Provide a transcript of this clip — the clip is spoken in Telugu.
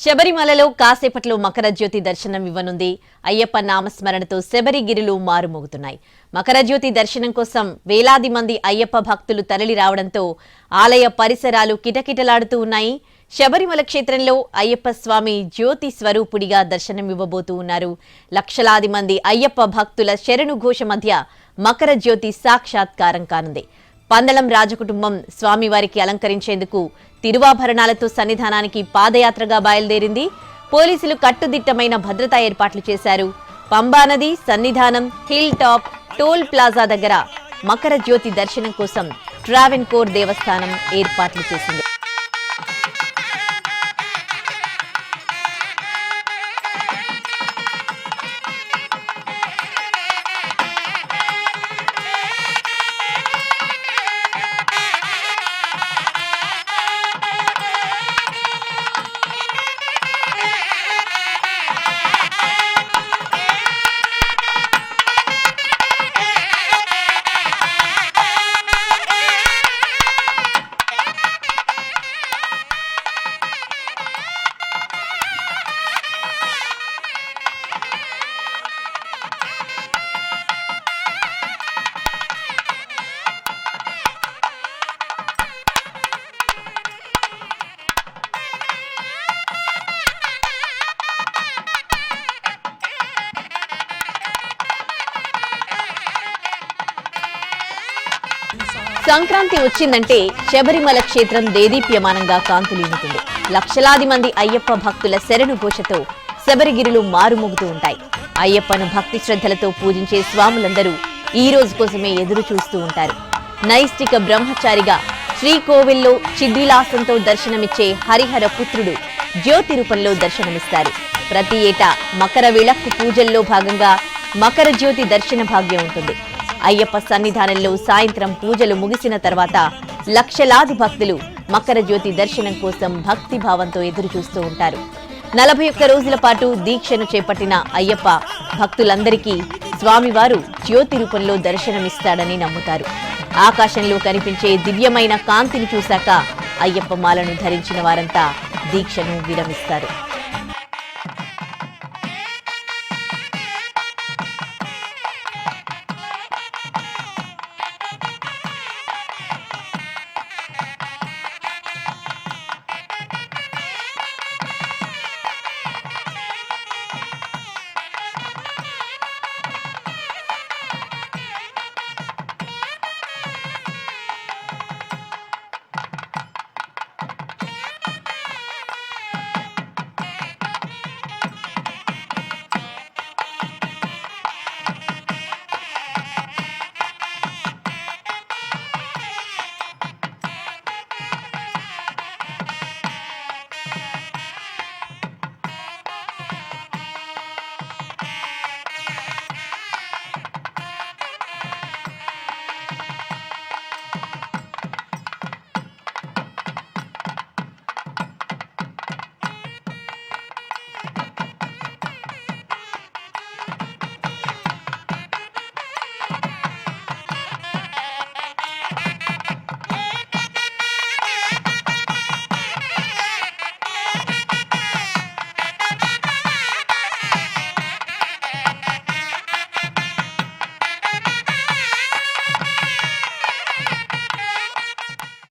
శబరిమలలో కాసేపట్లో మకర జ్యోతి దర్శనం ఇవ్వనుంది. అయ్యప్ప నామస్మరణతో శబరిగిరిలు మారుమోగుతున్నాయి. మకర జ్యోతి దర్శనం కోసం వేలాది మంది అయ్యప్ప భక్తులు తరలి రావడంతో ఆలయ పరిసరాలు కిటకిటలాడుతూ ఉన్నాయి. శబరిమల క్షేత్రంలో అయ్యప్ప స్వామి జ్యోతి స్వరూపుడిగా దర్శనం ఇవ్వబోతూ ఉన్నారు. లక్షలాది మంది అయ్యప్ప భక్తుల శరణు ఘోష మధ్య మకర జ్యోతి సాక్షాత్కారం కానుంది. పందలం రాజకుటుంబం స్వామివారికి అలంకరించేందుకు తిరువాభరణాలతో సన్నిధానానికి పాదయాత్రగా బయలుదేరింది. పోలీసులు కట్టుదిట్టమైన భద్రతా ఏర్పాట్లు చేశారు. పంబానది సన్నిధానం హిల్ టాప్ టోల్ ప్లాజా దగ్గర మకర జ్యోతి దర్శనం కోసం ట్రావెన్ కోర్ దేవస్థానం ఏర్పాట్లు చేసింది. సంక్రాంతి వచ్చిందంటే శబరిమల క్షేత్రం దేదీప్యమానంగా కాంతులీనుతుంది. లక్షలాది మంది అయ్యప్ప భక్తుల శరణు ఘోషతో శబరిగిరులు మారుమోగుతూ ఉంటాయి. అయ్యప్పను భక్తి శ్రద్ధలతో పూజించే స్వాములందరూ ఈ రోజు కోసమే ఎదురు చూస్తూ ఉంటారు. నైష్టిక బ్రహ్మచారిగా శ్రీకోవిల్లో చిద్విలాసంతో దర్శనమిచ్చే హరిహర పుత్రుడు జ్యోతి రూపంలో దర్శనమిస్తారు. ప్రతి ఏటా మకర విళక్కు పూజల్లో భాగంగా మకర జ్యోతి దర్శన భాగ్యం ఉంటుంది. అయ్యప్ప సన్నిధానంలో సాయంత్రం పూజలు ముగిసిన తర్వాత లక్షలాది భక్తులు మకర జ్యోతి దర్శనం కోసం భక్తి భావంతో ఎదురు చూస్తూ ఉంటారు. నలభై ఒక్క రోజుల పాటు దీక్షను చేపట్టిన అయ్యప్ప భక్తులందరికీ స్వామివారు జ్యోతి రూపంలో దర్శనమిస్తాడని నమ్ముతారు. ఆకాశంలో కనిపించే దివ్యమైన కాంతిని చూశాక అయ్యప్ప మాలను ధరించిన వారంతా దీక్షను విరమిస్తారు.